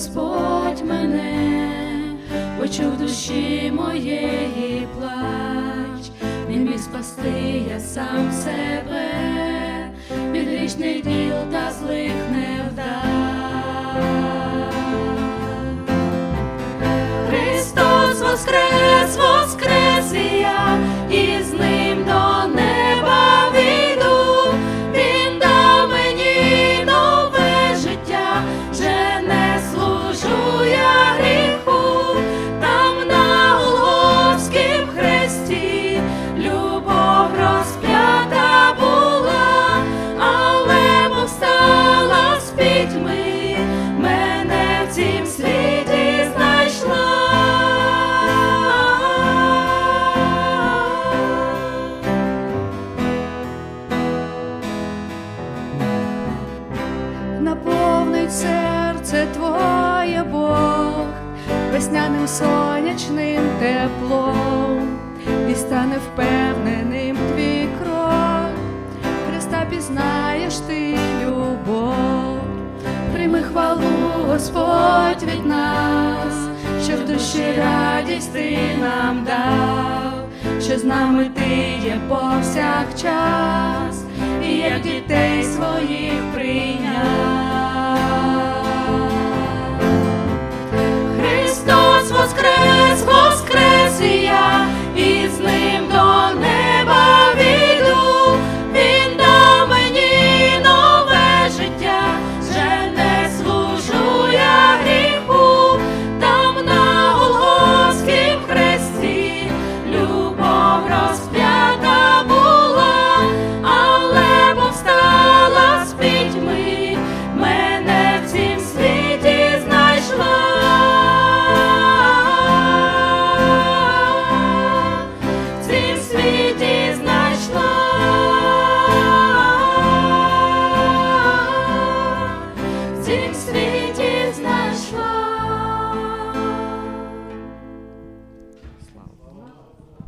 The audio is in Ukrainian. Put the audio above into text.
Господь мене, почув душі моєї плач, він міг спасти я сам себе, від діл та злих не. Наповнить серце твоє Бог, весняним сонячним теплом, і стане впевненим твій крок, Христа пізнаєш ти любов, Прийми хвалу, Господь від нас, що в душі радість ти нам дав, що з нами ти є повсякчас, і як дітей своїх прийняв.